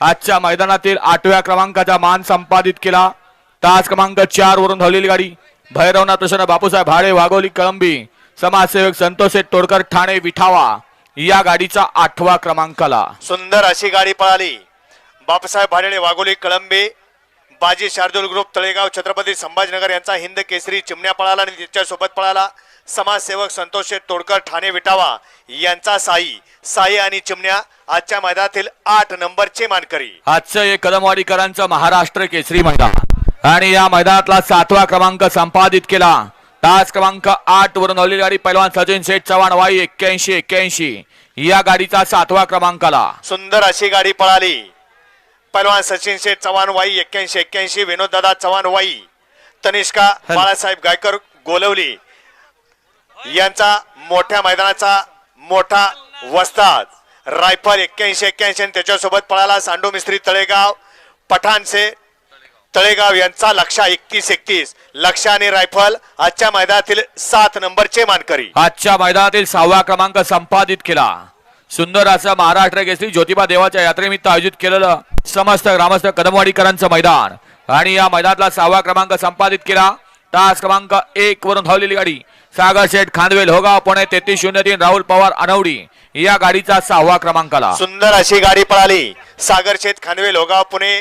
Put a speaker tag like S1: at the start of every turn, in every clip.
S1: आजच्या मैदानातील आठव्या क्रमांकाचा मान संपादित केला. तास क्रमांक चार वरून धावलेली गाडी. भैरवनाथ प्रसन्न बापूसाहेब भाडे वाघोली कळंबी समाजसेवक संतोष तोडकर ठाणे विठावा या गाडीचा आठवा क्रमांकाला.
S2: सुंदर अशी गाडी पळाली. बापूसाहेब भाडे वाघोली कळंबे बाजी शार्दूल ग्रुप तळेगाव छत्रपती संभाजीनगर यांचा हिंद केसरी चिमण्या पळाला आणि त्याच्यासोबत पळाला. समाजसेवक संतोष शेठ तोडकर ठाणे विटावा यांचा साई साई आणि चिमण्या आजच्या मैदानातील आठ नंबरचे मानकरी.
S1: आजचं हे कदमवाडीकरांचं महाराष्ट्र केसरी मैदान. आणि या मैदानातला सातवा क्रमांक संपादित केला. तास क्रमांक आठ वरून धावलेली गाडी पैलवान सचिन शेठ चव्हाण वाई एक्क्याऐंशी एक्क्याऐंशी. या गाडीचा सातवा क्रमांकाला.
S2: सुंदर अशी गाडी पळाली. पैलवान सचिन शेठ चव्हाण वाई एक्क्याऐंशी एक्क्याऐंशी विनोद दादा चव्हाण वाई तनिष्का बाळासाहेब गायकर गोलवली यांचा मोठ्या मैदानाचा मोठा वस्ताद. रायफल एक्क्याऐंशी एक्क्याऐंशी आणि त्याच्यासोबत पळाला सांडू मिस्त्री तळेगाव पठाणसे तळेगाव यांचा लक्षा एकतीस एकतीस. लक्षा आणि रायफल आजच्या मैदानातील सात नंबरचे मानकरी.
S1: आजच्या मैदानातील सहावा क्रमांक संपादित केला. सुंदर असं महाराष्ट्र केसरी ज्योतिबा देवाच्या यात्रेनिमित्त आयोजित केलेलं समस्त ग्रामस्थ कदमवाडीकरांचं मैदान. आणि या मैदानातला सहावा क्रमांक संपादित केला. तास क्रमांक एक वरून धावलेली गाडी. सागर शेठ खांदवेल होगाव पुणे तेहतीस शून्य तीन राहुल पवार अनवडी या गाडीचा सहावा क्रमांकाला.
S2: सुंदर अशी गाडी पळाली. सागर शेठ खानवेल होगाव पुणे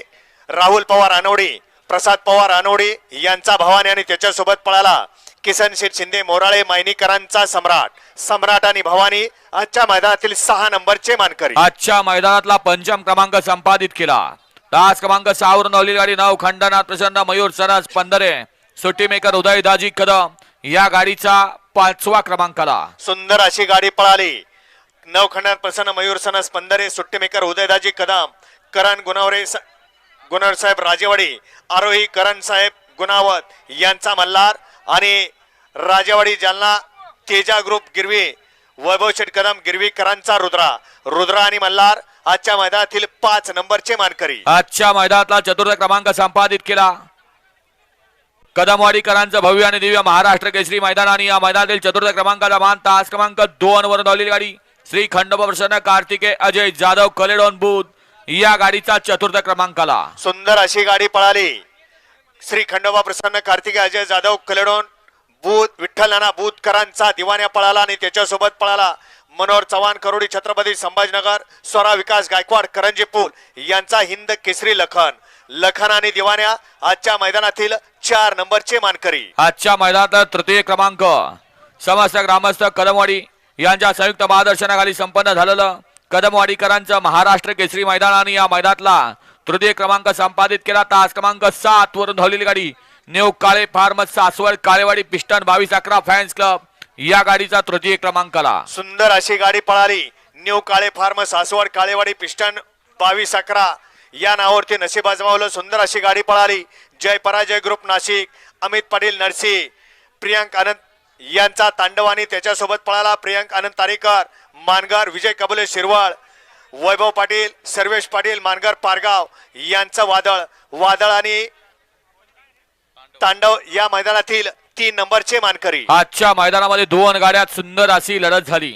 S2: राहुल पवार अनवडी प्रसाद पवार अनोडे यांचा भवानी आणि त्याच्यासोबत पळाला. किसन शेठ शिंदे मोराळे मायनीकरांचा सम्राट. सम्राट आणि भवानी आजच्या मैदानातील सहा नंबरचे मानकरी.
S1: आजच्या मैदानातला पंचम क्रमांक संपादित केला. तास क्रमांक सहावरून धावलेली गाडी नऊ खंडनाथ प्रसन्न मयूर सरस पंधरे. सुट्टी मेकर उदय दाजी कदम. या गाडीचा पाचवा क्रमांकाला.
S2: सुंदर अशी गाडी पळाली. नवखंडात प्रसन्न मयूर सनस पंधरे. सुट्टी मेकर उदयदाजी कदम. करण गुणवरे गुणवरे साहेब राजेवाडी. आरोही करण साहेब गुणावत यांचा मल्हार. आणि राजेवाडी जालना तेजा ग्रुप गिरवी वैभव शेठ कदम गिरवीकरांचा रुद्रा. रुद्रा आणि मल्हार आजच्या मैदानातील पाच नंबरचे मानकरी.
S1: आजच्या मैदानातला चतुर्थ क्रमांक संपादित केला. कदमवाडीकरांचं भव्य आणि दिव्य महाराष्ट्र केसरी मैदान आणि या मैदानातील चतुर्थ क्रमांकाचा मान तास क्रमांक दोन वर धावलेली गाडी. श्री खंडोबा प्रसन्न कार्तिके अजय जाधव कलेडॉन बुध या गाडीचा चतुर्थ क्रमांकाला.
S2: सुंदर अशी गाडी पळाली. श्री खंडोबा प्रसन्न कार्तिक अजय जाधव कलडोन भूत विठ्ठल नाना भूतकरांचा दिवाण्या पळाला आणि त्याच्यासोबत पळाला मनोहर चव्हाण करोडी छत्रपती संभाजीनगर स्वरा विकास गायकवाड करंजी पूल यांचा हिंद केसरी लखन. लखन आणि दिवाण्या आजच्या मैदानातील चार नंबरचे मानकरी.
S1: आजच्या मैदानात तृतीय क्रमांक समस्त ग्रामस्थ कदमवाडी यांच्या संयुक्त मार्गदर्शनाखाली संपन्न झालेलं कदमवाडीकरांचं महाराष्ट्र केसरी मैदान आणि या मैदानातला तृतीय क्रमांक संपादित केला. तास क्रमांक सात वरून धावलेली गाडी. नेव काळे फार्मस सासवड काळेवाडी पिस्टन बावीस अकरा फॅन्स क्लब या गाडीचा तृतीय क्रमांकाला.
S2: सुंदर अशी गाडी पळाली. New Kale farm Saswad Kalewadi piston बावीस अकरा या नावावरती नशीब आजमावलं. सुंदर अशी गाडी पळाली. जय पराजय ग्रुप नाशिक. अमित पाटील नरसी प्रियांक आनंद यांचा तांडव आणि त्याच्यासोबत पळाला. प्रियांक आनंद तारेकर मानगर विजय कबुले शिरवाळ वैभव पाटील सर्वेश पाटील मानगर पारगाव यांचं वादळ. वादळ आणि तांडव या मैदानातील तीन नंबरचे मानकरी.
S1: आजच्या मैदानामध्ये दोन गाड्यात सुंदर अशी लढत झाली.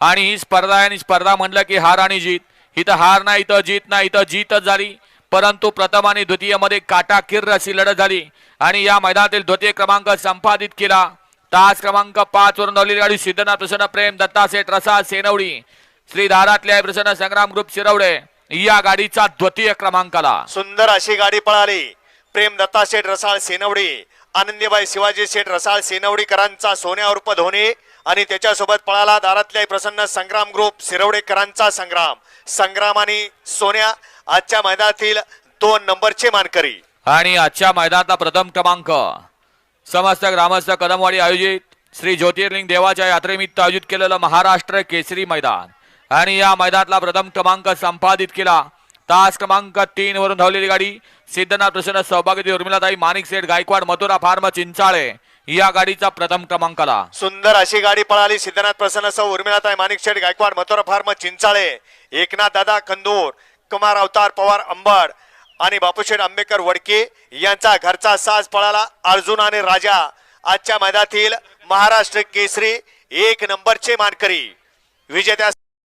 S1: आणि ही स्पर्धा आहे आणि स्पर्धा म्हणलं की हार आणि जीत. इथं हार नाही इथं जीत नाही इथं जीतच झाली. परंतु प्रथम आणि द्वितीयमध्ये काटाकीर अशी लढत झाली. आणि या मैदानातील द्वितीय क्रमांक संपादित केला. तास क्रमांक पाच वरून धावलेली गाडी सिद्धनाथ प्रसन्न प्रेम दत्ता सेठ रसा सेनवडी. श्री दारातले प्रसन्न संग्राम ग्रुप शिरवडे या गाडीचा द्वितीय क्रमांकाला.
S2: सुंदर अशी गाडी पळाली. प्रेम दत्ता शेठ रसाळ सेनवडी आनंदीबाई शिवाजी शेठ रसाळ सेनवडीकरांचा सोन्या उर्फ धोनी आणि त्याच्यासोबत पळाला दारातल्या प्रसन्न संग्राम ग्रुप शिरवडेकरांचा संग्राम. संग्राम आणि सोन्या आजच्या मैदानातील दोन नंबरचे मानकरी.
S1: आणि आजच्या मैदानातला प्रथम क्रमांक. समस्त ग्रामस्थ कदमवाडी आयोजित श्री ज्योतिर्लिंग देवाच्या यात्रेनिमित्त आयोजित केलेलं महाराष्ट्र केसरी मैदान. आणि या मैदानातला प्रथम क्रमांक संपादित केला. तास क्रमांक तीन वरून धावलेली गाडी सिद्धनाथ प्रसन्न सहभागी उर्मिलाताई माणिक सेठ गायकवाड मथुरा फार्म चिंचाळे या गाडीचा प्रथम क्रमांकाला.
S2: सुंदर अशी गाडी पळाली सिद्धनाथ प्रसन्न सौ उर्मिलाताई माणिक शेठ गायकवाड मथुरा फार्म चिंचाळे. एकनाथ दादा कंदूर कुमार अवतार पवार अंबड आणि बापूशेठ आंबेकर वडके यांचा घरचा साज पळाला अर्जुन आणि राजा. आजच्या मैदानातील महाराष्ट्र केसरी एक नंबरचे मानकरी. विजेत्या